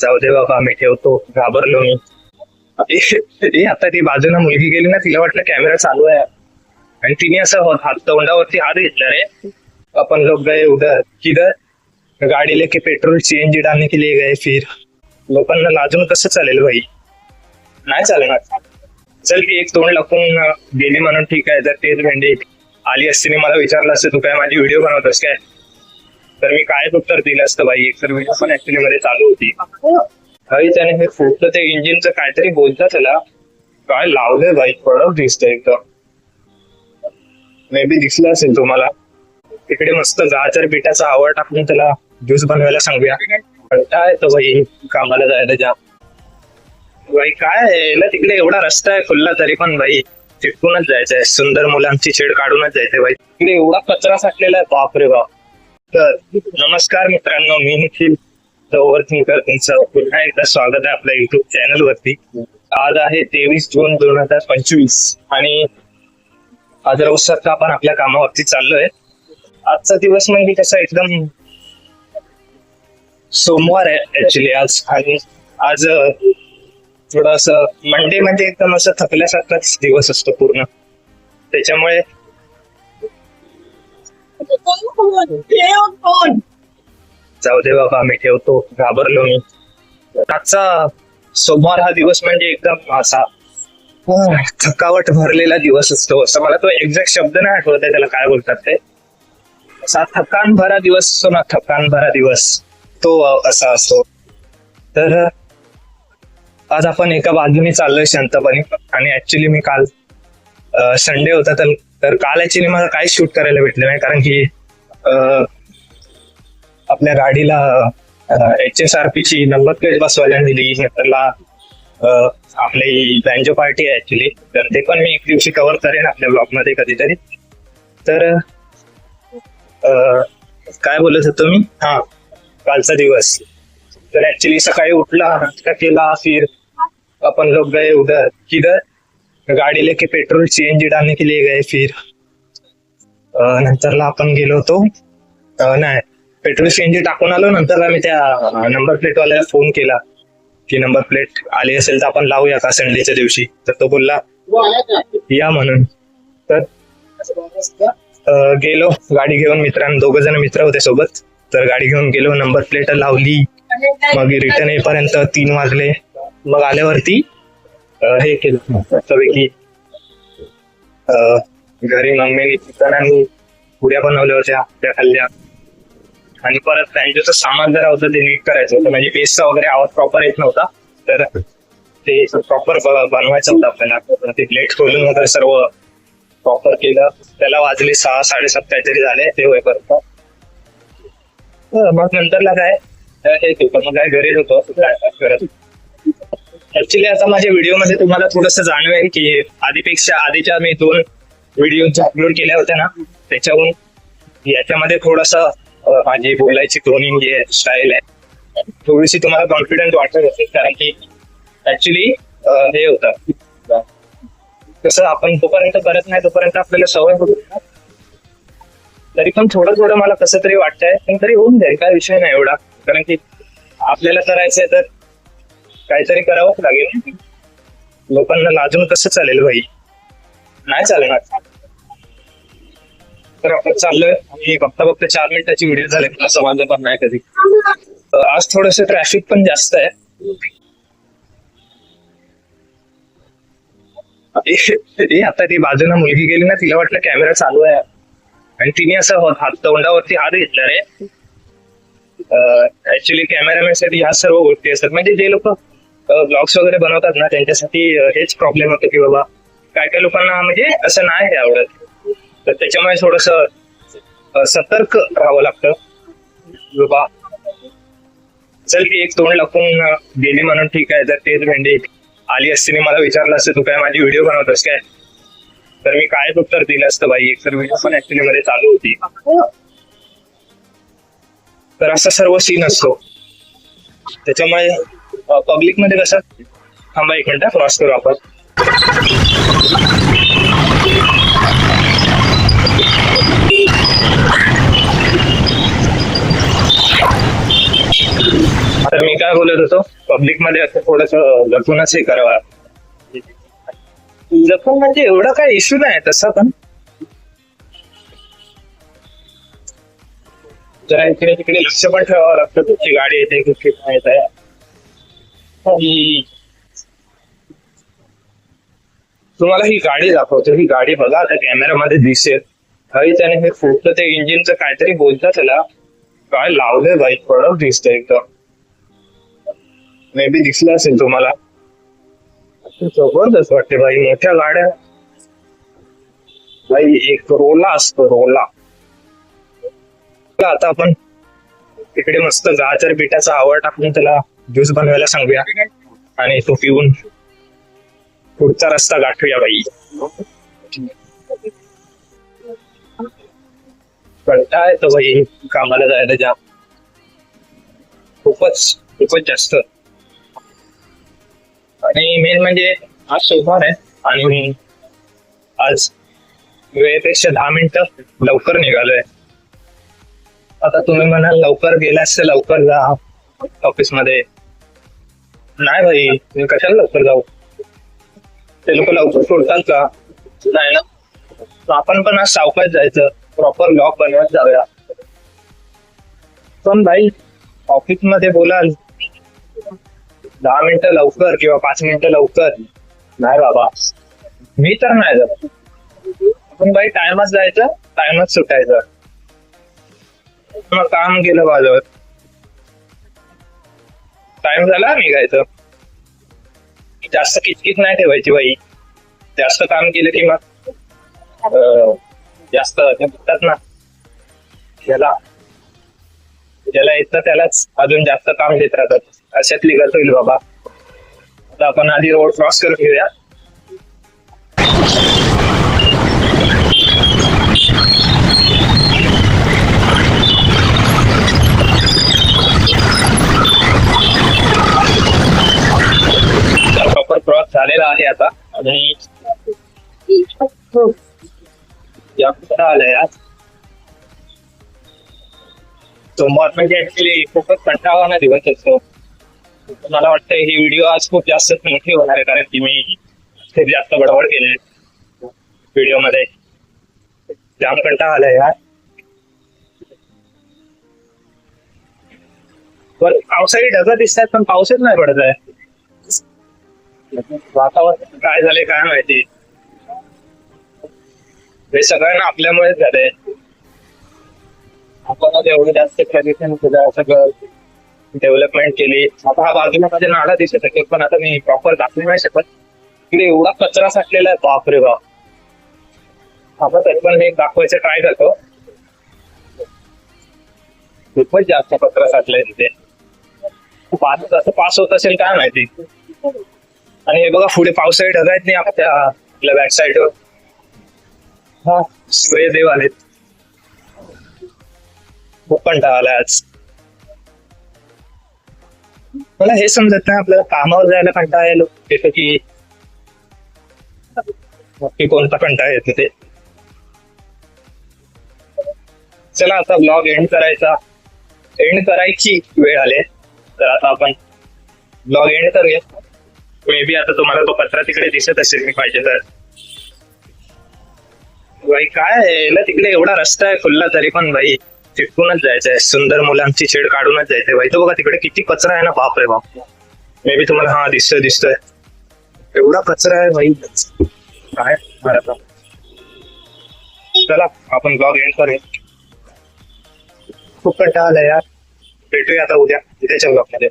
जाऊ दे बाबा मी ठेवतो. घाबरलो मी. ए, आता ती बाजूला मुलगी गेली ना तिला वाटलं कॅमेरा चालू आहे. आणि तिने असं हो- हात तोंडावरती हात घेतला रे. अपन लोग गए उधर किधर? गाडी लेके पेट्रोल सीएनजी डालने के लिए गए फिर. लोकांना लाजून कसं चालेल भाई? नाही चालणार. चल की एक तोंड लपून गेली म्हणून ठीक आहे तर तेच भेंडी आली असते मला विचारलं असतं तू काय माझी व्हिडिओ बनवतोस काय? तर मी काय उत्तर दिलं असतं भाई एक तर व्हिडिओ पण ऍक्च्युली मध्ये चालू होती. हवी त्याने हे फुटलं ते इंजिनचं काहीतरी बोलतं त्याला. काय लावलंय बाई? कडक दिसतंय एकदम. मे बी दिसलं असेल तुम्हाला. तिकडे मस्त गाजर पिठाचा आवड टाकून त्याला ज्यूस बनवायला सांगूया. काय तो भाई कामाला जायला जा. भाई काय याला तिकडे एवढा रस्ता आहे खुल्ला तरी पण भाई चिटकूनच जायचंय. सुंदर मुलांची छेड काढूनच जायचंय भाई तिकडे एवढा कचरा साठलेला आहे बापरे बाप. तर नमस्कार मित्रांनो मी निखिल. द ओव्हर थिंकर तुमचं. पुन्हा एकदा स्वागत आहे आपल्या युट्यूब चॅनल वरती. आज आहे तेवीस जून दोन हजार पंचवीस. आणि आज रोज सारखं आपण आपल्या कामावरती चाललोय. आजचा दिवस म्हणजे कसा एकदम सोमवार आहे ऍक्च्युली आज. आणि आज थोडस मंडे मध्ये एकदम असं थकल्यासारखाच दिवस असतो पूर्ण. त्याच्यामुळे जाऊ दे बाबा आम्ही ठेवतो. घाबरलो मी. आजचा सोमवार हा दिवस म्हणजे एकदम असा थकावट भरलेला दिवस असतो. असं मला तो एक्झॅक्ट शब्द नाही आठवत आहे त्याला काय बोलतात ते. असा थकान भरा दिवस असतो ना थकान भरा दिवस. तो असा असतो. तर आज आपण एका बाजूने चाललोय शांतपणे. आणि ऍक्च्युली मी काल संडे होता तर तर काल ऍक्च्युली मला काही शूट करायला भेटलं नाही. कारण की आपल्या गाडीला एच एस आर पी ची नंबर प्लेट बसवायला दिली. नंतरला आपली बँजो पार्टी आहे ऍक्च्युली तर ते पण मी एक दिवशी कव्हर करेन आपल्या ब्लॉगमध्ये कधीतरी. तर काय बोलत होतो मी? हा कालचा दिवस. तर ऍक्च्युली सकाळी उठला नाश्ता केला फिर अपन लोग गए उधर किधर? गाड़ी लेके पेट्रोल सीएनजी डालने के लिए गए फिर। नंतरला आपण गेलो होतो. नाही पेट्रोल सीएनजी टाकून आलो नंतरला मी त्या नंबर प्लेट वाल्याला फोन केला. की नंबर प्लेट आली असेल तर आपण लावूया का संडेच्या दिवशी? तर तो बोलला या म्हणून. तर अं, गेलो गाडी घेऊन मित्रां दोघ जण मित्र होते सोबत. तर गाडी घेऊन गेलो नंबर प्लेट लावली. मग रिटर्न येईपर्यंत तीन वाजले. मग आल्यावरती हे केलं. मस्तपैकी घरी मम्मीने चिकन आणि पुऱ्या बनवल्या होत्या त्या खाल्ल्या. आणि परत त्यांचं सामान जरा होतं ते नीट करायचं होतं. म्हणजे पेस्टचा वगैरे आवाज प्रॉपर येत नव्हता. तर ते प्रॉपर बनवायचं होतं आपल्याला. ते प्लेट खोलून वगैरे सर्व प्रॉपर केलं. त्याला वाजले सहा साडेसात काहीतरी झाले ते होईपर्यंत. अं, मग नंतरला काय? हे मग काय घरीच होतो? ऍक्च्युली आता माझ्या व्हिडिओमध्ये तुम्हाला थोडस जाणवेल की आधीपेक्षा आधीच्या मी दोन व्हिडिओ अपलोड केल्या होत्या ना त्याच्याहून याच्यामध्ये थोडस माझी बोलायची टोनिंग जी आहे स्टाईल आहे. थोडीशी तुम्हाला कॉन्फिडन्स वाटत असेल कारण की ऍक्च्युली हे होतं. कसं आपण तोपर्यंत करत नाही तोपर्यंत आपल्याला सवय होत तरी पण थोडं थोडं मला कसं तरी वाटतंय पण तरी होऊन जाईल काय विषय नाही एवढा. कारण की आपल्याला करायचंय तर काहीतरी करावंच लागेल. लोकांना लाजून कसं चालेल भाई? नाही चालणार. तर आपण चाललोय. आणि बघता बघता चार मिनिटाची व्हिडिओ झाले. मला समजलं पण नाही कधी. आज थोडस ट्रॅफिक पण जास्त आहे. ए, आता ती बाजूला मुलगी गेली ना तिला वाटलं कॅमेरा चालू आहे. आणि तिने असं हो- हात तोंडावरती हात घेतला रे. ऍक्च्युली कॅमेरामॅनसाठी ह्या सर्व गोष्टी असतात. म्हणजे जे लोक ब्लॉग्स वगैरे बनवतात ना त्यांच्यासाठी हेच प्रॉब्लेम होतो की बाबा काय काय लोकांना म्हणजे असं नाही आवडत. तर त्याच्यामुळे थोडस सतर्क राहावं लागतं. बाबा चल की एक तोंड लपून गेली म्हणून ठीक आहे तर तेच भेंडी म्हणजे आली असती मला विचारलं असतं तू काय माझी व्हिडिओ बनवतोस काय? तर मी काय उत्तर दिलं असतं बाई एक तर व्हिडिओ पण ऍक्च्युली मध्ये चालू होती. तर असा सर्व सीन असतो. त्याच्यामुळे पब्लिकमध्ये कसं? थांबा एक मिनिट क्रॉस करू आपण. आता मी काय बोलत होतो? पब्लिकमध्ये असं थोडस लपूनच हे करावा. लपून म्हणजे एवढा काय इश्यू नाही तसा पण. जरा इकडे तिकडे लक्ष पण ठेवावं लागतं तुमची गाडी येते कुठे येत आहे? तुम्हाला ही गाडी दाखवतो ही गाडी बघा आता कॅमेरामध्ये दिसेल. काही त्याने हे फुटलं ते इंजिनचं काहीतरी बोलतं त्याला. काय लावलंय बाईक कडक दिसतंय एकदम. मे बी दिसलं असेल तुम्हाला. जबरदस्त वाटते बाई मोठ्या गाड्या. बाई एक रोला असतो रोला. आता आपण इकडे मस्त गाजर बिटाचा आवड टाकून त्याला ज्यूस बनवायला सांगूया. आणि तो पिऊन पुढचा रस्ता गाठूया बाई. कंटाळ येतो बाई कामाला जायला जा खूपच खूपच जास्त. आणि मेन म्हणजे आज सोमवार आहे आणि आज वेळेपेक्षा दहा मिनिटं लवकर निघालोय. आता तुम्ही म्हणाल लवकर गेलास तर लवकर जा ऑफिसमध्ये. नाही भाई मी कशाला लवकर जाऊ? ते लोक लवकर सोडतात का? नाही ना. आपण पण आज सावकाश जायचं. प्रॉपर लॉक बनवत जाऊया. पण भाई ऑफिसमध्ये बोलाल. दहा मिनिटं लवकर किंवा पाच मिनिटं लवकर. नाही बाबा. मी तर नाही जात. पण बाई टायमच जायचं टायमच सुटायचं. मग काम केलं माझं टाइम झाला निघायचं जास्त किचकिच नाही ठेवायची बाई. जास्त काम केलं की मग जास्त ते म्हणतात ना. ज्याला ज्याला येतं त्यालाच अजून जास्त काम देत राहतात. अशातली गत होईल बाबा. आता आपण आधी रोड क्रॉस करून घेऊया. आहे आता. आणि या कुठं आलंय आज. सोमवार म्हणजे ऍक्च्युली खूपच कंटाळवाना दिवस असतो. मला वाटतं हे व्हिडिओ आज खूप जास्त मोठे होणार आहे कारण की मी खूप जास्त बडबड केले व्हिडिओमध्ये. जाम कंटाळा आलाय यार. पण पावसाळी ढगा दिसतात पण पाऊसच नाही पडत आहे. वातावरण काय झाले काय माहिती? हे सगळ्यांना आपल्यामुळेच झालंय. आपण आता एवढं जास्त प्रदूषण सगळं डेव्हलपमेंट केली. आता हा बाजूला माझ्या नाडा दिसत आहे पण आता मी प्रॉपर दाखवू नाही शकत. तिकडे एवढा कचरा साठलेला आहे बापरे बाप. आता तरी पण मी दाखवायचं ट्राय करतो. खूपच जास्त कचरा साठलाय तिथे. पास असं पास होत असेल काय माहिती? आणि हे बघा पुढे पावसाळी ढग आहेत नाही आपल्या आपल्या बॅक साईडवर हा सूर्यदेव आलेत. खूप कंटाळा आलाय आज. मला हे समजत नाही आपल्याला कामावर जायला कंटाळा यायलो जसं की नक्की कोणता कंटाळा येतो ते. चला आता ब्लॉग एंड करायचा. एंड करायची वेळ आले तर आता आपण ब्लॉग एंड करूया. मे बी आता तुम्हाला तो पत्रा तिकडे दिसत असेल मी पाहिजे तर. भाई काय याला तिकडे एवढा रस्ता आहे खुल्ला तरी पण भाई चिटकूनच जायचंय. सुंदर मुलांची छेड काढूनच जायचंय. भाई तो बघा तिकडे किती कचरा आहे ना बाप रे बाप. मे बी तुम्हाला हा दिसतोय दिसतोय. एवढा कचरा आहे भाई. काय? चला आपण ब्लॉग एंड करूया. खूप कंटाळा आलाय यार. भेटूया आता उद्या उद्याच्या ब्लॉगमध्ये.